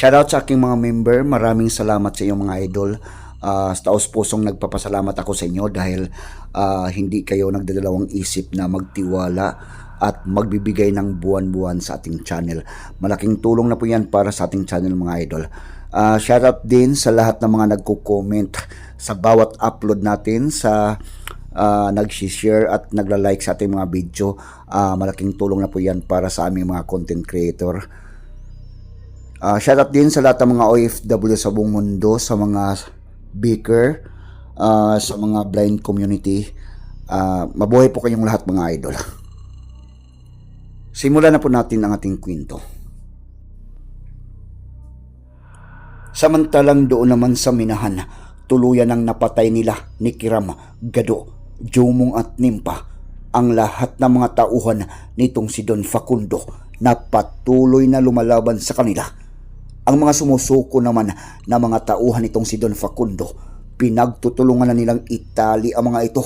Shoutout sa aking mga member. Maraming salamat sa iyong mga idol. Sa taos pusong nagpapasalamat ako sa inyo dahil ah, hindi kayo nagdadalawang isip na magtiwala at magbibigay ng buwan-buwan sa ating channel. Malaking tulong na po yan para sa ating channel mga idol. Ah, shoutout din sa lahat ng mga nagko-comment sa bawat upload natin sa uh, nag-share at nagla-like sa ating mga video. Ah, malaking tulong na po yan para sa aming mga content creator. Uh, shoutout din sa lahat ng mga OFW sa buong mundo, sa mga baker, ah, sa mga blind community. Ah, mabuhay po kayong lahat mga idol. Simulan na po natin ang ating kwento. Samantalang doon naman sa minahan, tuluyan ang napatay nila ni Kiram, Gado, Jumong at Nimpa ang lahat ng mga tauhan nitong si Don Facundo na patuloy na lumalaban sa kanila. Ang mga sumusuko naman na mga tauhan nitong si Don Facundo, pinagtutulungan na nilang itali ang mga ito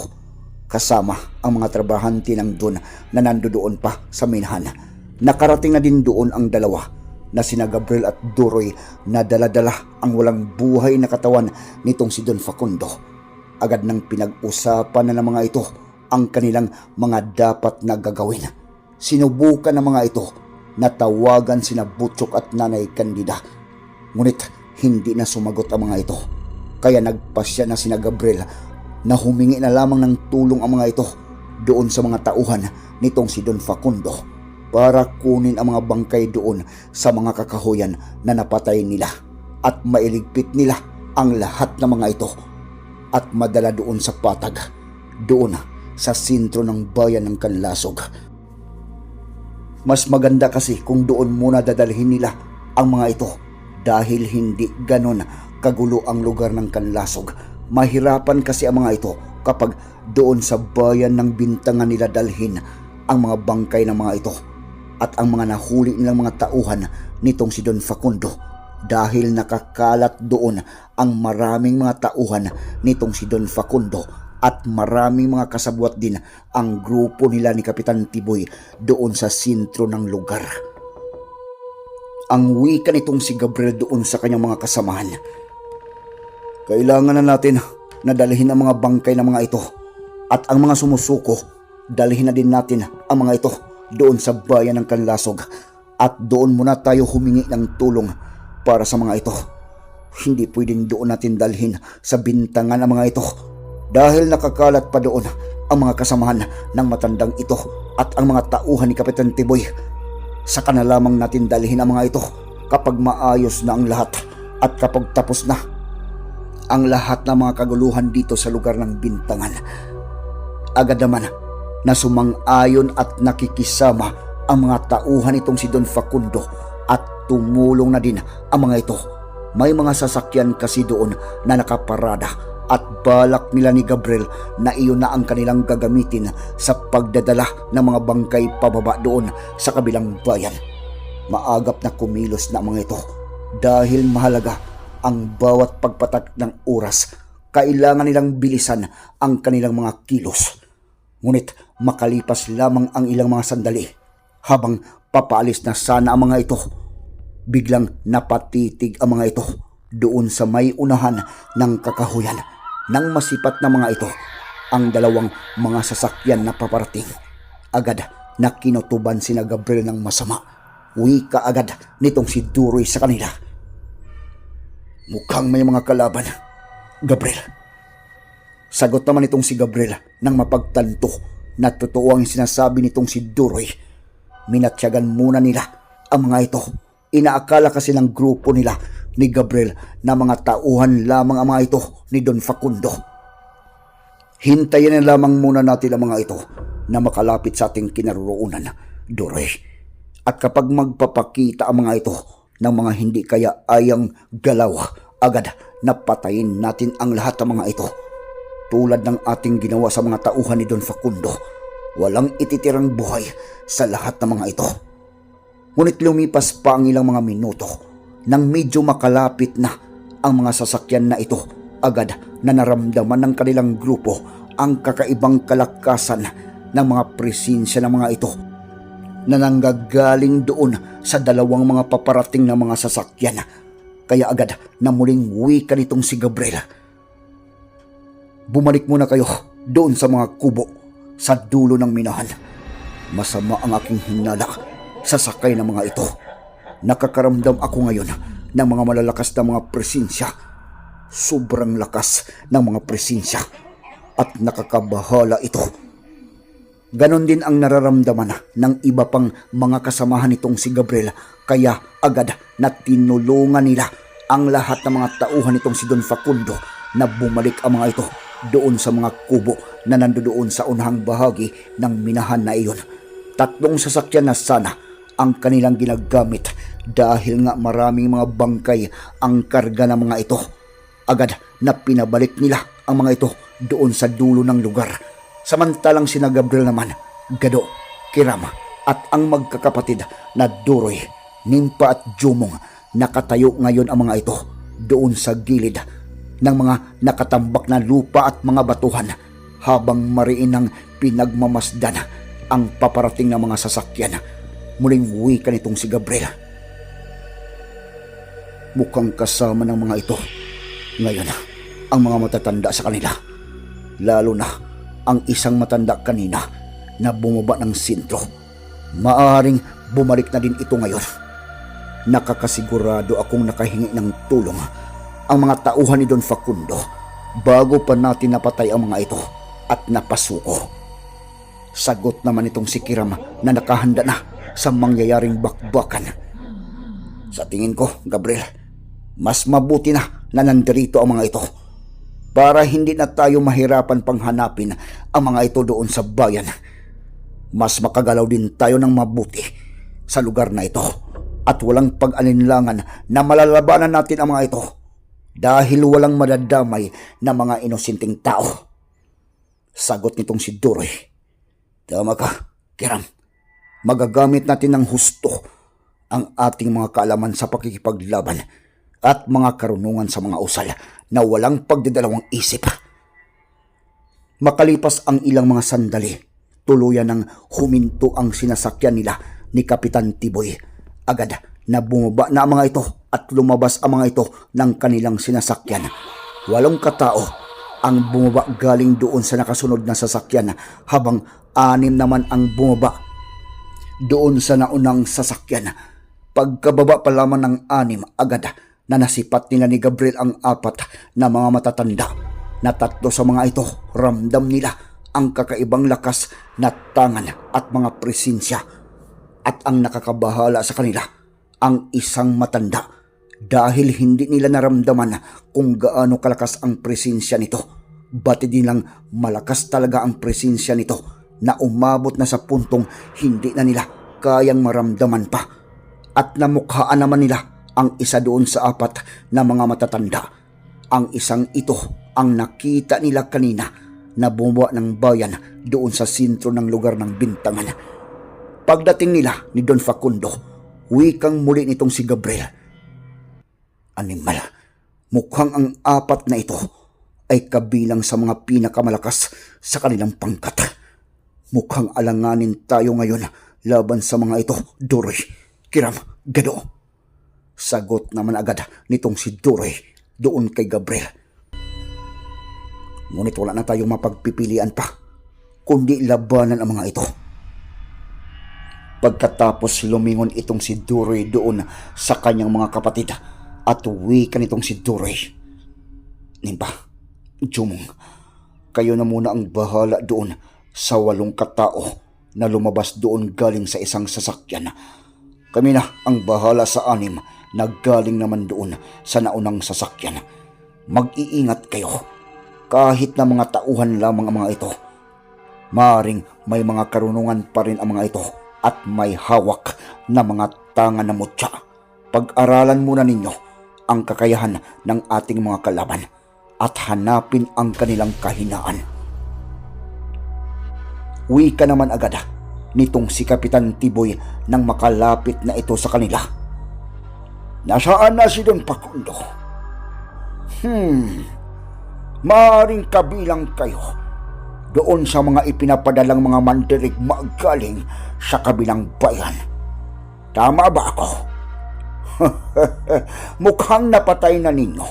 kasama ang mga trabahante ng Don na nandoon pa sa minahan. Nakarating na din doon ang dalawa na sina Gabriel at Duroy na daladala ang walang buhay na katawan nitong si Don Facundo. Agad nang pinag-usapan na ng mga ito ang kanilang mga dapat na gagawin. Sinubukan ng mga ito na tawagan sina Butchok at Nanay Candida. Ngunit hindi na sumagot ang mga ito. Kaya nagpasya na sina Gabriel na humingi na lamang ng tulong ang mga ito doon sa mga tauhan nitong si Don Facundo para kunin ang mga bangkay doon sa mga kakahuyan na napatay nila at mailigpit nila ang lahat ng mga ito at madala doon sa patag, doon sa sentro ng bayan ng Kanlasog. Mas maganda kasi kung doon muna dadalhin nila ang mga ito dahil hindi ganon kagulo ang lugar ng Kanlasog. Mahirapan kasi ang mga ito kapag doon sa bayan ng bintangan nila dalhin ang mga bangkay ng mga ito at ang mga nahuli nilang mga tauhan nitong si Don Facundo dahil nakakalat doon ang maraming mga tauhan nitong si Don Facundo at maraming mga kasabwat din ang grupo nila ni Kapitan Tiboy doon sa sentro ng lugar. Ang wika nitong si Gabriel doon sa kanyang mga kasamahan. Kailangan na natin na dalhin ang mga bangkay ng mga ito at ang mga sumusuko, dalhin na din natin ang mga ito doon sa bayan ng Kanlasog at doon muna tayo humingi ng tulong para sa mga ito. Hindi pwedeng doon natin dalhin sa bintangan ang mga ito dahil nakakalat pa doon ang mga kasamahan ng matandang ito at ang mga tauhan ni Kapitan Tiboy. Saka na lamang natin dalhin ang mga ito kapag maayos na ang lahat at kapag tapos na ang lahat ng mga kaguluhan dito sa lugar ng bintangan. Agad naman na sumang-ayon at nakikisama ang mga tauhan itong si Don Facundo at tumulong na din ang mga ito. May mga sasakyan kasi doon na nakaparada at balak nila ni Gabriel na iyon na ang kanilang gagamitin sa pagdadala ng mga bangkay pababa doon sa kabilang bayan. Maagap na kumilos na mga ito dahil mahalaga ang bawat pagpatak ng oras. Kailangan nilang bilisan ang kanilang mga kilos. Ngunit makalipas lamang ang ilang mga sandali habang papaalis na sana ang mga ito. Biglang napatitig ang mga ito doon sa may unahan ng kakahuyan ng masipat na mga ito ang dalawang mga sasakyan na paparating. Agad na kinutuban sina Gabriel ng masama. Wika agad nitong si Duroy sa kanila. Mukhang may mga kalaban. Gabriel. Sagot naman itong si Gabriel nang mapagtanto na totoo ang sinasabi nitong si Duroy. Minatyagan muna nila ang mga ito. Inaakala kasi ng grupo nila ni Gabriel na mga tauhan lamang ang mga ito ni Don Facundo. Hintayin na lamang muna natin ang mga ito na makalapit sa ating kinaroroonan, Duroy. At kapag magpapakita ang mga ito ng mga hindi kaya ayang galaw, agad napatayin natin ang lahat ng mga ito. Tulad ng ating ginawa sa mga tauhan ni Don Facundo, walang ititirang buhay sa lahat ng mga ito. Ngunit lumipas pa ang ilang mga minuto nang medyo makalapit na ang mga sasakyan na ito agad na naramdaman ng kanilang grupo ang kakaibang kalakasan ng mga presensya ng mga ito na nanggagaling doon sa dalawang mga paparating na mga sasakyan Kaya agad na muling wika nitong si Gabriel. Bumalik muna kayo doon sa mga kubo sa dulo ng minahan. Masama ang aking hinala sa sakay ng mga ito. Nakakaramdam ako ngayon ng mga malalakas na mga presensya. Sobrang lakas ng mga presensya at nakakabahala ito. Ganon din ang nararamdaman ng iba pang mga kasamahan nitong si Gabriel kaya agad na tinulungan nila ang lahat ng mga tauhan nitong si Don Facundo na bumalik ang mga ito doon sa mga kubo na nandoon sa unahang bahagi ng minahan na iyon. Tatlong sasakyan na sana ang kanilang ginagamit dahil nga maraming mga bangkay ang karga ng mga ito. Agad na pinabalik nila ang mga ito doon sa dulo ng lugar. Samantalang sina Gabriel naman, Gado, Kiram at ang magkakapatid na Duroy, Nimpa at Jumong nakatayo ngayon ang mga ito doon sa gilid ng mga nakatambak na lupa at mga batuhan habang mariin ng pinagmamasdan ang paparating ng mga sasakyan. Muling wika nitong si Gabriel. Mukhang kasama ng mga ito. Ngayon, ang mga matatanda sa kanila. Lalo na ang isang matanda kanina na bumaba ng sintro. Maaring bumalik na din ito ngayon. Nakakasigurado akong nakahingi ng tulong ang mga tauhan ni Don Facundo bago pa natin napatay ang mga ito at napasuko. Sagot naman itong si Kiram na nakahanda na sa mangyayaring bakbakan. Sa tingin ko, Gabriel, mas mabuti na na nandirito ang mga ito para hindi na tayo mahirapan pang hanapin ang mga ito doon sa bayan. Mas makagalaw din tayo ng mabuti sa lugar na ito at walang pag-alinlangan na malalabanan natin ang mga ito dahil walang madadamay na mga inosinting tao. Sagot nitong si Duroy. Tama ka, Kiram. Magagamit natin ng husto ang ating mga kaalaman sa pakikipaglaban at mga karunungan sa mga usal na walang pagdadalawang isip. Makalipas ang ilang mga sandali, tuluyan ng huminto ang sinasakyan nila ni Kapitan Tiboy. Agad na bumaba na ang mga ito at lumabas ang mga ito ng kanilang sinasakyan. Walong katao ang bumaba galing doon sa nakasunod na sasakyan habang anim naman ang bumaba doon sa naunang sasakyan. Pagkababa pa lamang ng anim agad na nasipat nila ni Gabriel ang apat na mga matatanda na tatlo sa mga ito ramdam nila ang kakaibang lakas na tangan at mga presensya at ang nakakabahala sa kanila ang isang matanda dahil hindi nila naramdaman kung gaano kalakas ang presensya nito. Batid nilang malakas talaga ang presensya nito na umabot na sa puntong hindi na nila kayang maramdaman pa. At namukhaan naman nila ang isa doon sa apat na mga matatanda. Ang isang ito ang nakita nila kanina na bumuwa ng bayan doon sa sentro ng lugar ng bintangan. Pagdating nila ni Don Facundo, wikang muli nitong si Gabriel. Animal, mukhang ang apat na ito ay kabilang sa mga pinakamalakas sa kanilang pangkat. Mukhang alanganin tayo ngayon laban sa mga ito, Duroy, Kiram, Gado. Sagot naman agad nitong si Duroy doon kay Gabriel. Ngunit wala na tayong mapagpipilian pa, kundi labanan ang mga ito. Pagkatapos lumingon itong si Duroy doon sa kanyang mga kapatid at wika nitong si Duroy. Nimba, Jumong, kayo na muna ang bahala doon sa walong katao na lumabas doon galing sa isang sasakyan. Kami na ang bahala sa anim na galing naman doon sa naunang sasakyan. Mag-iingat kayo kahit na mga tauhan lamang ang mga ito. Maring may mga karunungan pa rin ang mga ito at may hawak na mga tanga na mutya. Pag-aralan muna ninyo ang kakayahan ng ating mga kalaban at hanapin ang kanilang kahinaan. Uwi ka naman agad nitong si Kapitan Tiboy nang makalapit na ito sa kanila. Nasaan na si Don Pacundo? Hmm, maaaring kabilang kayo doon sa mga ipinapadalang mga mandirigma galing sa kabilang bayan. Tama ba ako? Mukhang napatay na ninyo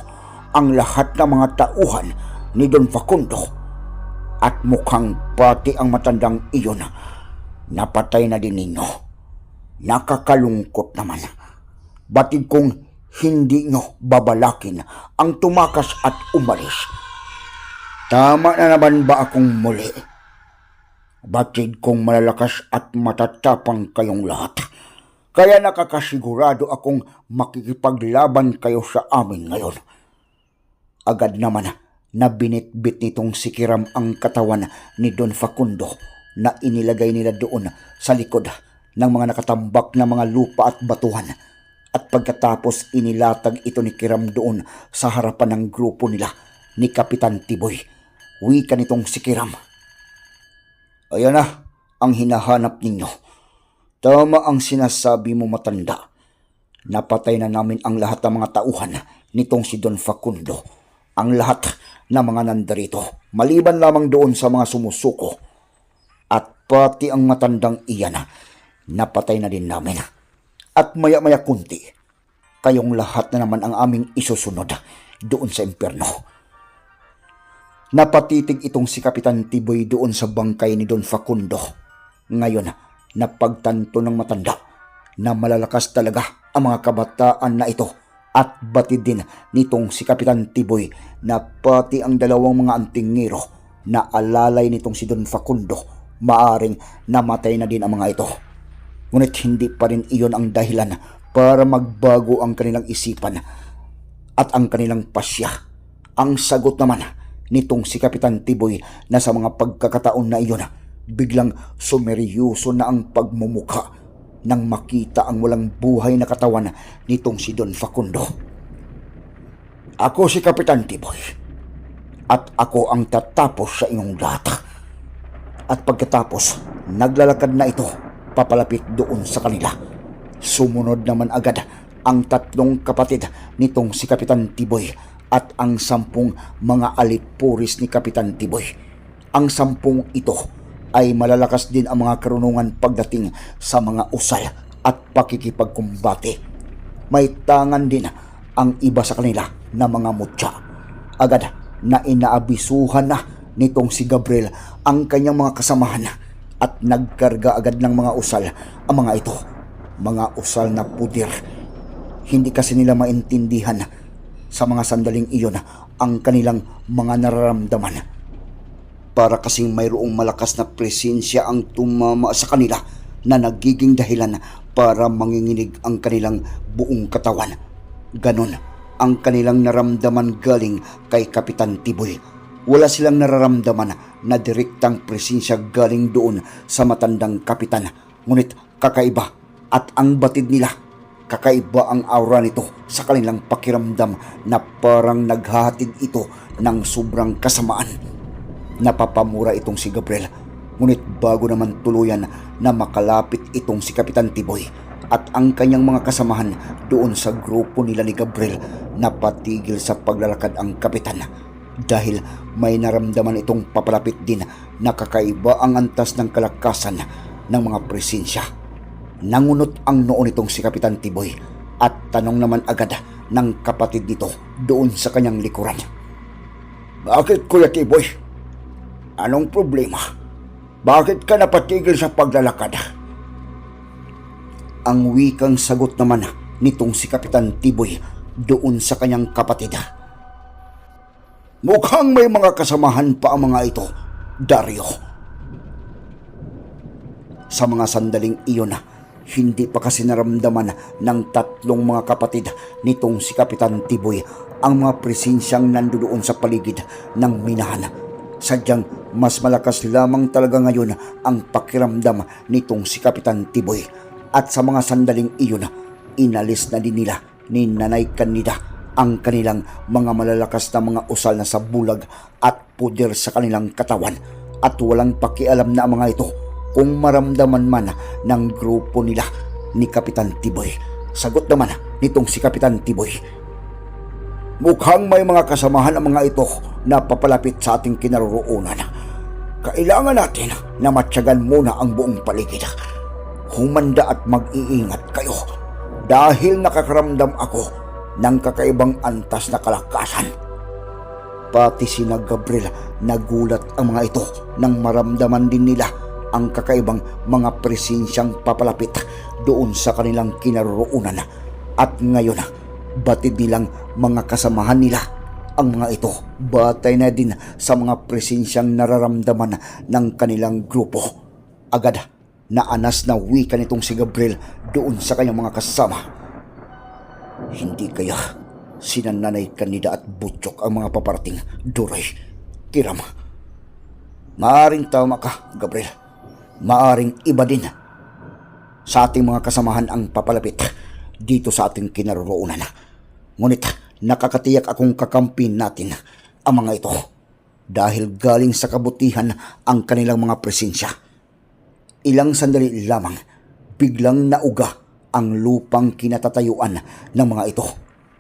ang lahat ng mga tauhan ni Don Facundo at mukhang pati ang matandang iyon napatay na din ninyo. Nakakalungkot naman. Batid kong hindi nyo babalakin ang tumakas at umalis. Tama na naman ba akong muli? Batid kong malalakas at matatapang kayong lahat. Kaya nakakasigurado akong makikipaglaban kayo sa amin ngayon. Agad naman na binitbit nitong si Kiram ang katawan ni Don Facundo na inilagay nila doon sa likod ng mga nakatambak na mga lupa at batuhan. At pagkatapos inilatag ito ni Kiram doon sa harapan ng grupo nila ni Kapitan Tiboy. Wika nitong si Kiram. Ayan na ang hinahanap ninyo. Tama ang sinasabi mo matanda. Napatay na namin ang lahat ng mga tauhan nitong si Don Facundo. Ang lahat ng mga nandarito, maliban lamang doon sa mga sumusuko. At pati ang matandang iyan, napatay na din namin. At maya-maya kunti, kayong lahat na naman ang aming isusunod doon sa impyerno. Napatitig itong si Kapitan Tiboy doon sa bangkay ni Don Facundo. Ngayon, napagtanto ng matanda na malalakas talaga ang mga kabataan na ito at batid din nitong si Kapitan Tiboy na pati ang dalawang mga antingero na alalay nitong si Don Facundo maaring namatay na din ang mga ito. Ngunit hindi pa rin iyon ang dahilan para magbago ang kanilang isipan at ang kanilang pasya. Ang sagot naman nitong si Kapitan Tiboy na sa mga pagkakataon na iyon, biglang sumeryoso na ang pagmumuka nang makita ang walang buhay na katawan nitong si Don Facundo. Ako si Kapitan Tiboy at ako ang tatapos sa inyong lahat. At pagkatapos, naglalakad na ito papalapit doon sa kanila. Sumunod naman agad ang tatlong kapatid nitong si Kapitan Tiboy at ang sampung mga alipuris ni Kapitan Tiboy. Ang sampung ito ay malalakas din ang mga karunungan pagdating sa mga usal at pakikipagkumbate. May tangan din ang iba sa kanila na mga mutya. Agad na inaabisuhan na nitong si Gabriel ang kanyang mga kasamahan at nagkarga agad ng mga usal ang mga ito. Mga usal na pudir. Hindi kasi nila maintindihan sa mga sandaling iyon ang kanilang mga nararamdaman. Para kasing mayroong malakas na presensya ang tumama sa kanila na nagiging dahilan para manginginig ang kanilang buong katawan. Ganon ang kanilang naramdaman galing kay Kapitan Tiboy. Wala silang nararamdaman na direktang presensya galing doon sa matandang kapitan. Ngunit kakaiba at ang batid nila kakaiba ang aura nito sa kanilang pakiramdam na parang naghahatid ito ng sobrang kasamaan. Napapamura itong si Gabriel. Ngunit bago naman tuluyan na makalapit itong si Kapitan Tiboy at ang kanyang mga kasamahan doon sa grupo nila ni Gabriel napatigil sa paglalakad ang kapitan dahil may naramdaman itong papalapit din na kakaiba ang antas ng kalakasan ng mga presensya. Nangunot ang noon itong si Kapitan Tiboy at tanong naman agad ng kapatid nito doon sa kanyang likuran. Bakit Kuya Tiboy? Anong problema? Bakit ka napatigil sa paglalakad? Ang wikang sagot naman nitong si Kapitan Tiboy doon sa kanyang kapatid. Mukhang may mga kasamahan pa ang mga ito, Dario. Sa mga sandaling iyon, hindi pa kasi naramdaman ng tatlong mga kapatid nitong si Kapitan Tiboy ang mga presensyang nandoon sa paligid ng minahan. Sadyang mas malakas lamang talaga ngayon ang pakiramdam nitong si Kapitan Tiboy. At sa mga sandaling iyon, inalis na din nila ni Nanay Candida ang kanilang mga malalakas na mga usal na sa bulag at puder sa kanilang katawan at walang pakialam na ang mga ito kung maramdaman man ng grupo nila ni Kapitan Tiboy. Sagot naman nitong si Kapitan Tiboy. Mukhang may mga kasamahan ang mga ito na papalapit sa ating kinaroroonan. Kailangan natin na matyagan muna ang buong paligid. Humanda at mag-iingat kayo. dahil nakakaramdam ako ng kakaibang antas na kalakasan. Pati sina Gabriel nagulat ang mga ito nang maramdaman din nila ang kakaibang mga presensyang papalapit doon sa kanilang kinaroroonan at ngayon batid nilang mga kasamahan nila ang mga ito batay na din sa mga presensyang nararamdaman ng kanilang grupo. Agad naanas na wika nitong si Gabriel doon sa kanyang mga kasama. Hindi kaya sinananay kanida at butchok ang mga paparating Duray, Kiram. Maaring tama ka, Gabriel. Maaring iba din sa ating mga kasamahan ang papalapit dito sa ating kinaroroonan. Ngunit nakakatiyak akong kakampin natin ang mga ito dahil galing sa kabutihan ang kanilang mga presensya. Ilang sandali lamang, biglang nauga ang lupang kinatatayuan ng mga ito.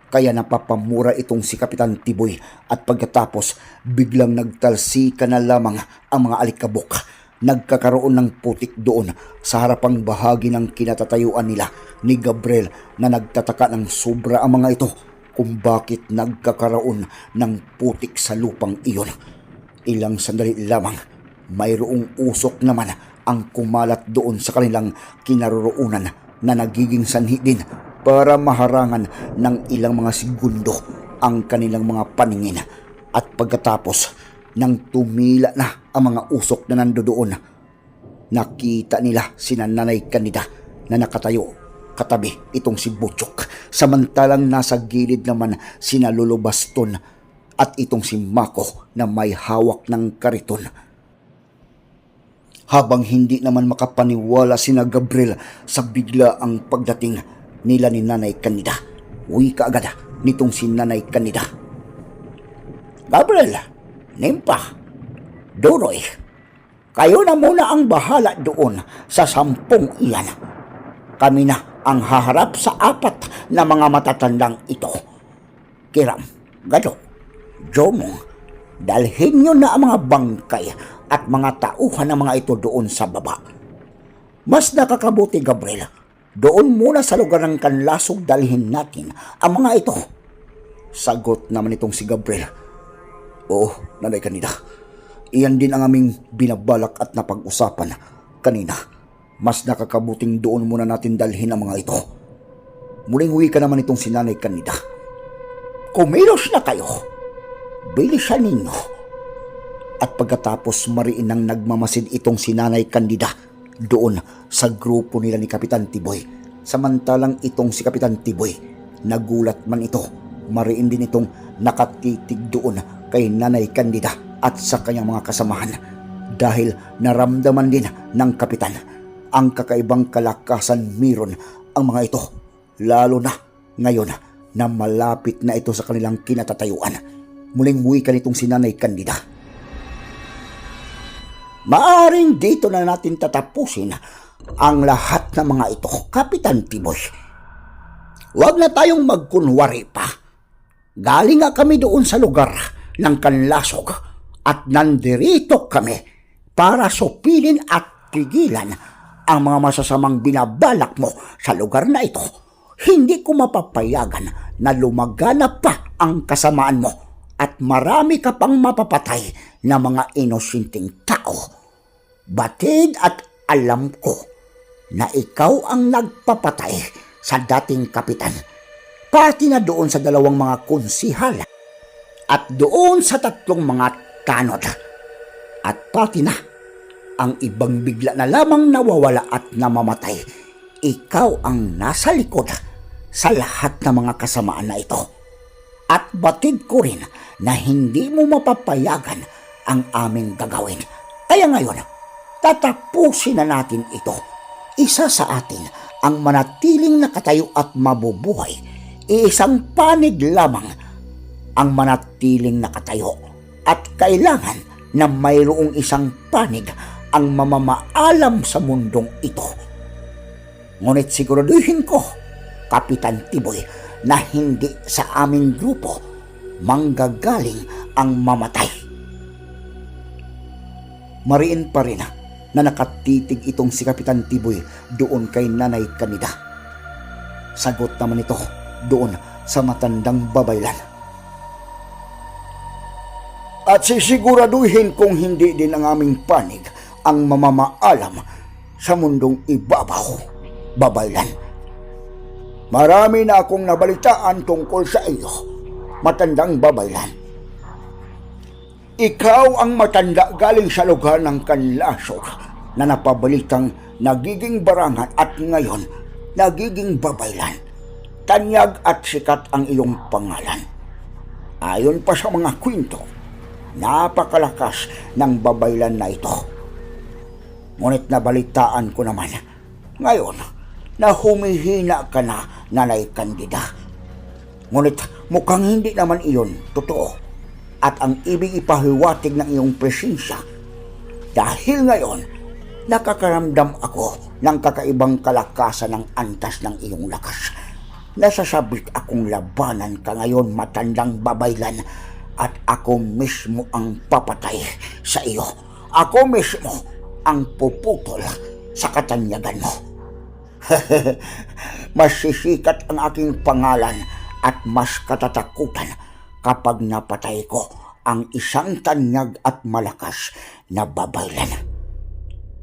Kaya napapamura itong si Kapitan Tiboy at pagkatapos biglang nagtalsika na lamang ang mga alikabok. Nagkakaroon ng putik doon sa harapang bahagi ng kinatatayuan nila ni Gabriel na nagtataka ng sobra ang mga ito kung bakit nagkakaroon ng putik sa lupang iyon. Ilang sandali lamang, mayroong usok naman ang kumalat doon sa kanilang kinaroroonan na nagiging sanhi din para maharangan ng ilang mga segundo ang kanilang mga paningin. At pagkatapos, nang tumila na ang mga usok na nandoon, nakita nila si Nanay Kanida na nakatayo katabi itong si Butchok. Samantalang nasa gilid naman si Lolo at itong si Mako na may hawak ng kariton. Habang hindi naman makapaniwala si na Gabriel sa bigla ang pagdating nila ni Nanay Kanida, uwi ka agad nitong si Nanay Kanida. Gabriel, Nimpa, Duroy, kayo na muna ang bahala doon sa sampung iyan. Kami na ang haharap sa apat na mga matatandang ito. Kiram, Gado, Jomong, dalhin nyo na ang mga bangkay at mga tauhan ng mga ito doon sa baba. Mas nakakabuti, Gabriel, doon muna sa lugar ng kanlasog dalhin natin ang mga ito. Sagot naman itong si Gabriel. Oo, nanay kanina. Iyan din ang aming binabalak at napag-usapan kanina. Mas nakakabuting doon muna natin dalhin ang mga ito. Muling uwi ka naman itong sinanay kanina. Kumilos na kayo. Bilisan ninyo. At pagkatapos mariin ang nagmamasid itong sinanay kandida doon sa grupo nila ni Kapitan Tiboy. Samantalang itong si Kapitan Tiboy, nagulat man ito. Mariin din itong nakatitig doon kay Nanay Kandida at sa kanyang mga kasamahan dahil naramdaman din ng kapitan ang kakaibang kalakasan miron ang mga ito lalo na ngayon na malapit na ito sa kanilang kinatatayuan. Muling muwi ka nitong si Nanay. Maaring dito na natin tatapusin ang lahat ng mga ito, Kapitan Tiboy. Huwag na tayong magkunwari pa. Galing nga kami doon sa lugar ng kanlasog at nandirito kami para supilin at pigilan ang mga masasamang binabalak mo sa lugar na ito. Hindi ko mapapayagan na lumagana pa ang kasamaan mo at marami ka pang mapapatay na mga inosinting tao. Batid at alam ko na ikaw ang nagpapatay sa dating kapitan. Pati na doon sa dalawang mga konsihal at doon sa tatlong mga tanod. At pati na ang ibang bigla na lamang nawawala at namamatay. Ikaw ang nasa likod sa lahat ng mga kasamaan na ito. At batid ko rin na hindi mo mapapayagan ang aming gagawin. Kaya ngayon, tatapusin na natin ito. Isa sa atin ang manatiling nakatayo at mabubuhay. Iisang panig lamang ang manatiling nakatayo. At kailangan na mayroong isang panig ang mamamaalam sa mundong ito. Ngunit siguraduhin ko, Kapitan Tiboy, na hindi sa aming grupo manggagaling ang mamatay. Mariin pa rin na nakatitig itong si Kapitan Tiboy doon kay Nanay Kanida. Sagot naman ito doon sa matandang babaylan. At sisiguraduhin kung hindi din ang aming panig ang mamamaalam sa mundong ibabaw, babaylan. Marami na akong nabalitaan tungkol sa iyo, matandang babaylan. Ikaw ang matanda galing sa lugar ng kanlasog na napabalitang nagiging barangan at ngayon nagiging babaylan. Tanyag at sikat ang iyong pangalan. Ayon pa sa mga kwento, napakalakas ng babaylan na ito. Ngunit nabalitaan ko naman, ngayon, na humihina ka na, nanay kandida. Ngunit mukhang hindi naman iyon totoo. At ang ibig ipahiwatig ng iyong presensya, dahil ngayon, nakakaramdam ako ng kakaibang kalakasan ng antas ng iyong lakas. Nasasabik akong labanan ka ngayon matandang babaylan at ako mismo ang papatay sa iyo. Ako mismo ang puputol sa katanyagan mo. mas sisikat ang aking pangalan at mas katatakutan kapag napatay ko ang isang tanyag at malakas na babaylan.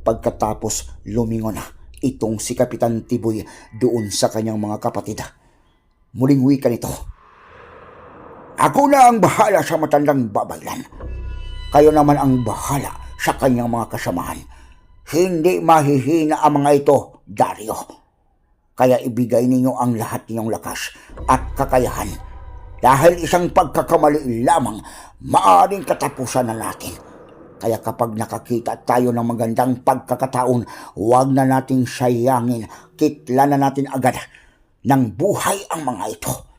Pagkatapos lumingon na itong si Kapitan Tiboy doon sa kanyang mga kapatid. Muling wika nito. Ako na ang bahala sa matandang babaylan. Kayo naman ang bahala sa kanyang mga kasamahan. Hindi mahihina ang mga ito, Dario. Kaya ibigay ninyo ang lahat ninyong lakas at kakayahan. Dahil isang pagkakamali lamang, maaring katapusan na natin. Kaya kapag nakakita tayo ng magandang pagkakataon, huwag na nating sayangin, kitla na natin agad ng buhay ang mga ito.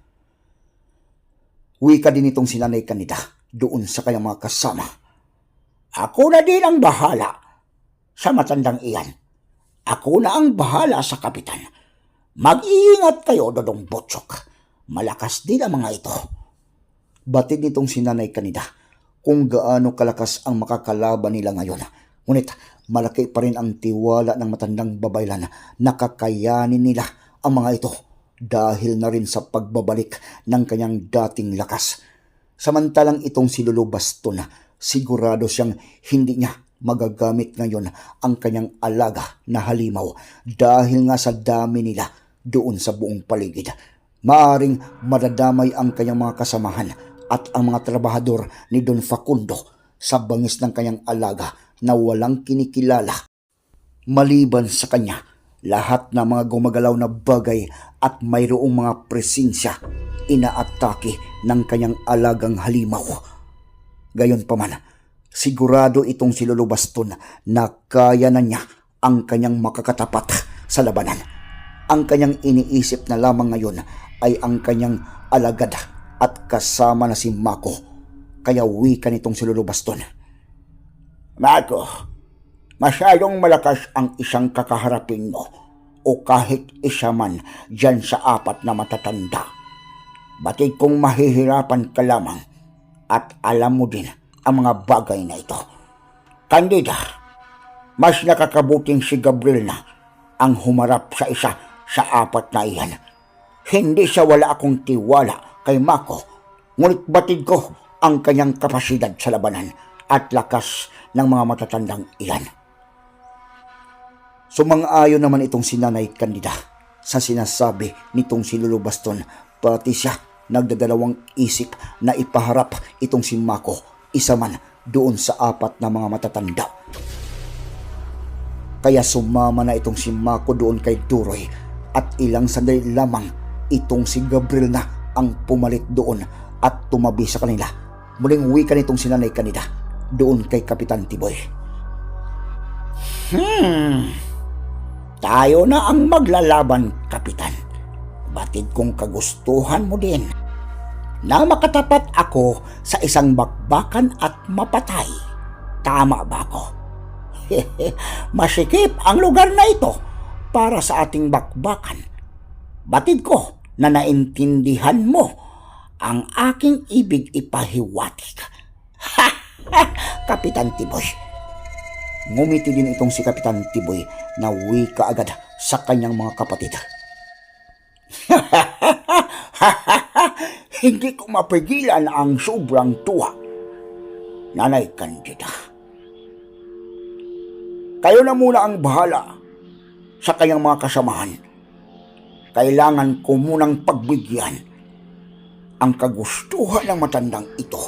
Wika din itong sinanay kanida doon sa kanyang mga kasama. Ako na din ang bahala sa matandang iyan. Ako na ang bahala sa kapitan. Mag-iingat kayo, Dodong Botchok. Malakas din ang mga ito. Batid nitong sinanay kanida kung gaano kalakas ang makakalaban nila ngayon. Ngunit malaki pa rin ang tiwala ng matandang babaylan na kakayanin nila ang mga ito dahil na rin sa pagbabalik ng kanyang dating lakas. Samantalang itong si Lolo Baston, sigurado siyang hindi niya magagamit ngayon ang kanyang alaga na halimaw dahil nga sa dami nila doon sa buong paligid. Maaring madadamay ang kanyang mga kasamahan at ang mga trabahador ni Don Facundo sa bangis ng kanyang alaga na walang kinikilala. Maliban sa kanya, lahat ng mga gumagalaw na bagay at mayroong mga presensya inaatake ng kanyang alagang halimaw. Gayon pa man, sigurado itong si Lolo na kaya na niya ang kanyang makakatapat sa labanan. Ang kanyang iniisip na lamang ngayon ay ang kanyang alagad at kasama na si Mako. Kaya wika nitong si Lolo. Mako, masyadong malakas ang isang kakaharapin mo o kahit isa man dyan sa apat na matatanda. Batid kong mahihirapan ka lamang at alam mo din ang mga bagay na ito. Kandida, mas nakakabuting si Gabriel na ang humarap sa isa sa apat na iyan. Hindi sa wala akong tiwala kay Mako, ngunit batid ko ang kanyang kapasidad sa labanan at lakas ng mga matatandang iyan. Sumang-ayon naman itong si Nanay Candida sa sinasabi nitong si Lolo Baston pati siya nagdadalawang isip na ipaharap itong si Mako isa man doon sa apat na mga matatanda. Kaya sumama na itong si Mako doon kay Duroy at ilang sandali lamang itong si Gabriel na ang pumalit doon at tumabi sa kanila. Muling wika nitong si Nanay Candida doon kay Kapitan Tiboy. Hmm, tayo na ang maglalaban, Kapitan. Batid kong kagustuhan mo din na makatapat ako sa isang bakbakan at mapatay. Tama ba ako? Masikip ang lugar na ito para sa ating bakbakan. Batid ko na naintindihan mo ang aking ibig ipahiwatig. Ha! Kapitan Tiboy. Ngumiti din itong si Kapitan Tiboy na wika agad sa kanyang mga kapatid. hindi ko mapigilan ang sobrang tuwa. Nanay Candida. Kayo na muna ang bahala sa kanyang mga kasamahan. Kailangan ko munang pagbigyan ang kagustuhan ng matandang ito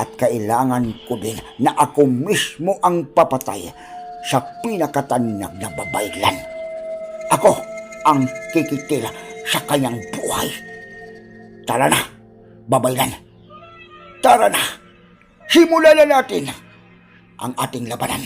at kailangan ko din na ako mismo ang papatay sa pinakatanyag na babaylan. Ako ang kikitil sa kanyang buhay. Tara na, babaylan. Tara na, simulan na natin ang ating labanan.